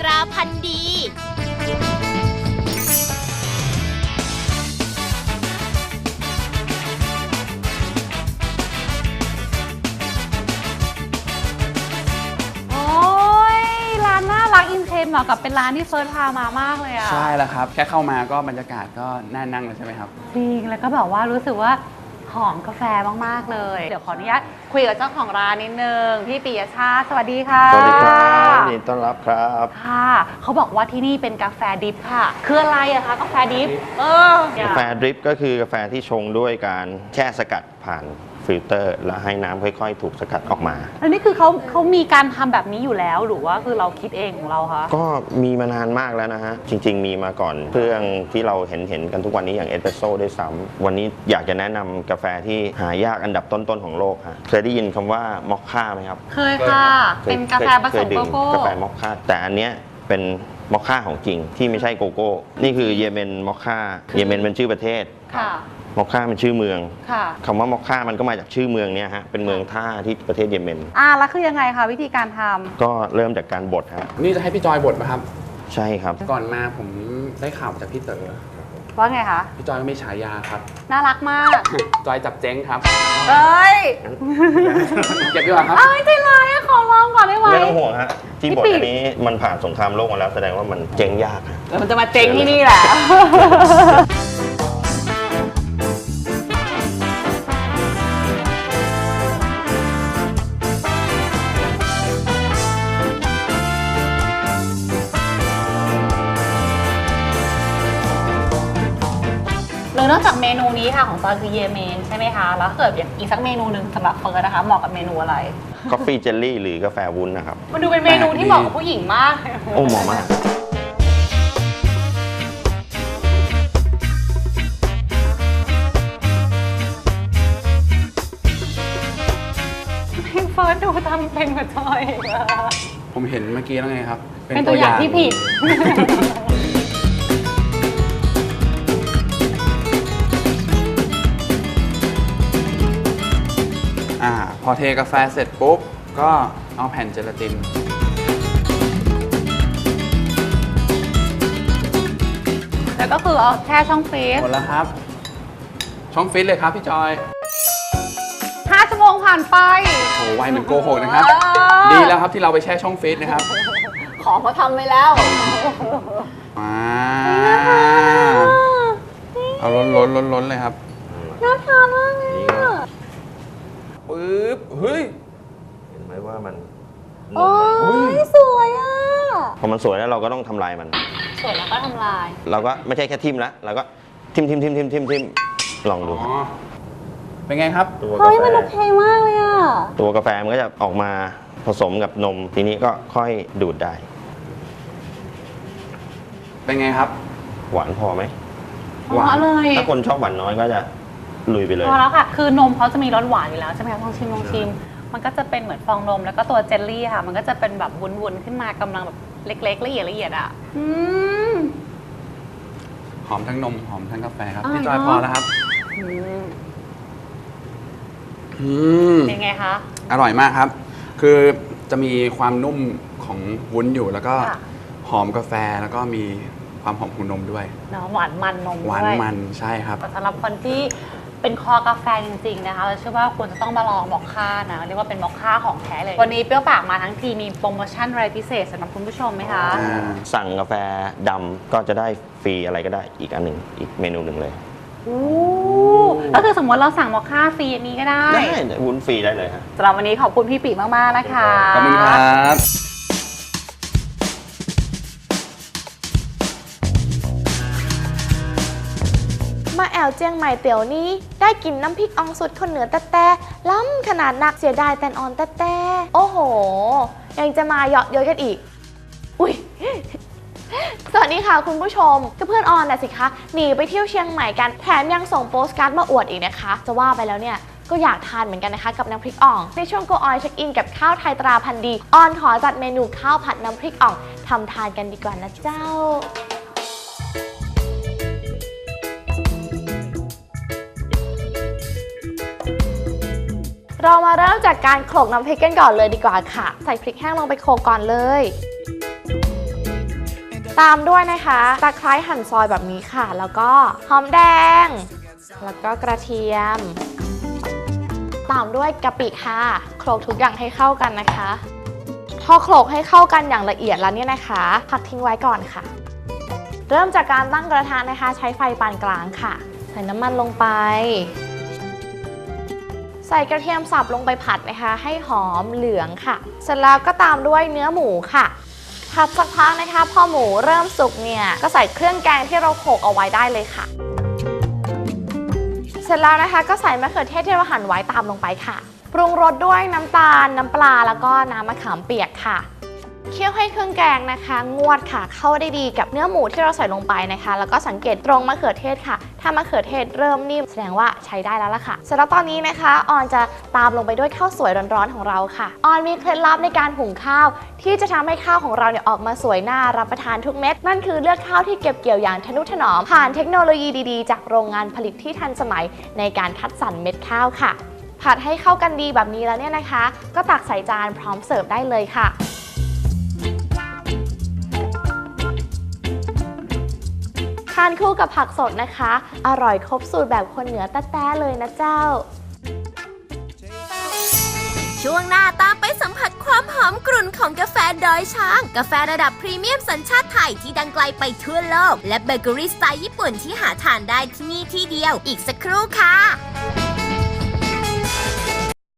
ตราพันธุ์ดีโอ้ยร้านน่ารักอินเทมเหมาะกับเป็นร้านที่เฟิร์สพามามากเลยอะใช่แล้วครับ แค่เข้ามาก็บรรยากาศก็น่านั่งเลยใช่ไหมครับ จริงแล้วก็แบบว่ารู้สึกว่า หอมกาแฟมาก ๆ เลย เดี๋ยวขออนุญาตคุยกับเจ้าของร้านนิดนึง พี่ปิยชาติสวัสดีค่ะสวัสดีครับยินดีต้อนรับครับ ค่ะ เขาบอกว่าที่นี่เป็นกาแฟดิฟค่ะ คืออะไรอะคะกาแฟดิฟเออกาแฟดริปก็คือกาแฟที่ชงด้วยการแช่สกัดผ่าน ฟิลเตอร์ แล้วให้น้ำค่อยๆ ถูกสกัดออกมาแล้วนี่คือเขาเขามีการทำแบบนี้อยู่แล้วหรือว่าคือเราคิดเองของเราคะ ก็มีมานานมากแล้วนะฮะ จริง ๆ มีมาก่อนเครื่องที่เราเห็นเห็นกันทุกวันนี้อย่างเอสเปรสโซ่ด้วยซ้ำวันนี้อยากจะแนะนำกาแฟที่หายากอันดับต้นๆของโลกฮะเคยได้ยินคำว่ามอคค่าไหมครับ เคยค่ะ คยเป็นกาแฟผเคสยมดื่โกโก้กาแฟมอคค่าแต่อันเนี้ยเป็นมอคค่าของจริงที่ไม่ใช่โกโก้ นี่คือเยเมนมอคค่าเยเมนเป็นชื่อประเทศ ค่ะ มอคค่าเป็นชื่อเมืองค่ะคำว่ามอคค่ามันก็มาจากชื่อเมืองเนี่ยฮะ เป็นเมืองท่าที่ประเทศเยเมน อ่าแล้วคือยังไงคะวิธีการทำก็เริ่มจากการบดฮะ นี่จะให้พี่จอยบทไหมครับ ใช่ครับ ก่อนมาผมได้ข่าวมาจากพี่เต๋อ ว่าไงคะ พี่จอยมีฉายาครับ น่ารักมาก จอยจับเจ๊งครับ เอ้ยเก็บดีกว่าครับ เอ้ยใจร้ายอะขอลองก่อนได้ไหม ไม่ต้องห่วงฮะ ที่บดพี่ปิ๊กอันนี้มันผ่านสงครามโลกมาแล้วแสดงว่ามันเจ๊งยากฮะเดี๋ยวมันจะมาเจ๊งที่นี่แหละ เลยนอกจากเมนูนี้ค่ะของจอยคือเยเมนใช่ไหมคะ แล้วถ้าเกิดอย่างอีกสักเมนูหนึ่งสำหรับเฟิร์สนะคะเหมาะกับเมนูอะไร กาแฟเจลลี่หรือกาแฟวุ้นนะครับ มันดูเป็นเมนูที่เหมาะกับผู้หญิงมากโอ้เหมาะมาก เฟิร์สดูทำเป็นกว่าจอยอีกอะผมเห็นเมื่อกี้แล้วไงครับเป็นตัวอย่างที่ผิด อ่าพอเทกาแฟเสร็จปุ๊บ ก็เอาแผ่นเจลาติน แล้วก็คือเอาแช่ช่องฟรีซหมดแล้วครับ ช่องฟิตเลยครับพี่จอยห้าชั่วโมงผ่านไป โอ้ไวเหมือนโกหกนะครับ เออ ดีแล้วครับที่เราไปแช่ช่องฟิตนะครับของเขาทำไปแล้วอ่าเอาล้นล้นล้นล้นเลยครับน่าทานมากเลย นี่ก็ ปึ๊บเฮ้ย เห็นไหมว่ามันโอ้ยสวยอะ พอมันสวยแล้วเราก็ต้องทำลายมัน สวยแล้วก็ทำลาย เราก็ไม่ใช่แค่ทิมละเราก็ทิมทิมทิมทิมทิมทิมลองดูอ๋คอรับเป็นไงครับ ตัวกาเฮ้ยแฟมันโอเคมากเลยอะ ตัวกาแฟมันก็จะออกมาผสมกับนม ทีนี้ก็ค่อยดูดได้ เป็นไงครับ หวานพอไหมหวาน เลย ถ้าคนชอบหวานน้อยก็จะ ลุยไปเลย พอแล้วค่ะ คือนมเขาจะมีรสหวานอยู่แล้วใช่ไหมคะลองชิมลองชิม มันก็จะเป็นเหมือนฟองนม แล้วก็ตัวเจลลี่ค่ะ มันก็จะเป็นแบบวุ้นๆขึ้นมากำลังแบบเล็กๆละเอียดละเอียดอะ อืม หอมทั้งนมหอมทั้งกาแฟครับอร่อยพี่จอยเนอะพอแล้วครับ อืมอืม เป็นไงคะ อร่อยมากครับ คือจะมีความนุ่มของวุ้นอยู่แล้วก็ค่ะ หอมกาแฟแล้วก็มีความหอมของนมด้วย เนาะหวานมันนมหวานด้วยมันใช่ครับแต่สำหรับคนที่ เป็นคอกาแฟจริงๆนะคะเราเชื่อว่าควรจะต้องมาลองมอคค่านะเรียกว่าเป็นมอคค่าของแท้เลย วันนี้เปรี้ยวปากมาทั้งทีมีโปรโมชั่นอะไรพิเศษสำหรับคุณผู้ชมไหมคะ อ่าสั่งกาแฟดำก็จะได้ฟรีอะไรก็ได้อีกอันหนึ่งอีกเมนูหนึ่งเลยโอ้ก็คือสมมติเราสั่งมอคค่าฟรีอันนี้ก็ได้ได้วุ้นฟรีได้เลยฮะ สำหรับวันนี้ขอบคุณพี่ปีมากๆนะคะ ขอบคุณครับ มาแอวเจียงใหม่เตี๋ยวนี้ ได้กินน้ำพริกอองสุดคนเหนือแต่แต่ล้ำขนาดหนักเสียดายแตนออนแต่แต่โอ้โห ยังจะมาเหยาะเย้ยกันอีก อุ้ยสวัสดีค่ะคุณผู้ชมก็เพื่อนออนน่ะสิคะหนีไปเที่ยวเชียงใหม่กันแถมยังส่งโปสการ์ดมาอวดอีกนะคะ จะว่าไปแล้วเนี่ยก็อยากทานเหมือนกันนะคะกับน้ำพริกอ่อง ในช่วง Go On Check In กับข้าวไทยตราพันดีออนขอจัดเมนูข้าวผัดน้ำพริกอ่องทำทานกันดีกว่านะเจ้า เรามาเริ่มจากการโขลกน้ำพริกกันก่อนเลยดีกว่าค่ะ ใส่พริกแห้งลงไปโขลกก่อนเลย ตามด้วยนะคะตะไคร้หั่นซอยแบบนี้ค่ะ แล้วก็หอมแดง แล้วก็กระเทียม ตามด้วยกะปิค่ะโขลกทุกอย่างให้เข้ากันนะคะ พอโขลกให้เข้ากันอย่างละเอียดแล้วเนี่ยนะคะพักทิ้งไว้ก่อนค่ะ เริ่มจากการตั้งกระทะนะคะ ใช้ไฟปานกลางค่ะ ใส่น้ำมันลงไป ใส่กระเทียมสับลงไปผัดนะคะ ให้หอมเหลืองค่ะ เสร็จแล้วก็ตามด้วยเนื้อหมูค่ะผัดสักพักนะคะ พอหมูเริ่มสุกเนี่ยก็ใส่เครื่องแกงที่เราโขลกเอาไว้ได้เลยค่ะ เสร็จแล้วนะคะก็ใส่มะเขือเทศที่เราหั่นไว้ตามลงไปค่ะ ปรุงรสด้วยน้ำตาล น้ำปลาแล้วก็น้ำมะขามเปียกค่ะ เคี่ยวให้เครื่องแกงนะคะ งวดค่ะ เข้าได้ดีกับเนื้อหมูที่เราใส่ลงไปนะคะ แล้วก็สังเกตตรงมะเขือเทศค่ะ ถ้ามะเขือเทศเริ่มนิ่มแสดงว่าใช้ได้แล้วล่ะค่ะเสร็จแล้วตอนนี้นะคะ ออนจะตามลงไปด้วยข้าวสวยร้อนๆของเราค่ะ ออนมีเคล็ดลับในการหุงข้าว ที่จะทำให้ข้าวของเราเนี่ยออกมาสวยน่ารับประทานทุกเม็ดนั่นคือเลือกข้าวที่เก็บเกี่ยวอย่างทนุถนอมผ่านเทคโนโลยีดีๆ จากโรงงานผลิตที่ทันสมัยในการคัดสรรเม็ดข้าวค่ะ ผัดให้เข้ากันดีแบบนี้แล้วเนี่ยนะคะ ก็ตักใส่จานพร้อมเสิร์ฟได้เลยค่ะ ทานคู่กับผักสดนะคะ อร่อยครบสูตรแบบคนเหนือแต้ๆเลยนะเจ้า ช่วงหน้าตามไปสัมผัสความหอมกรุ่นของกาแฟดอยช้าง กาแฟระดับพรีเมียมสัญชาติไทยที่ดังไกลไปทั่วโลก และเบเกอรี่สไตล์ญี่ปุ่นที่หาทานได้ที่นี่ที่เดียว อีกสักครู่ค่ะ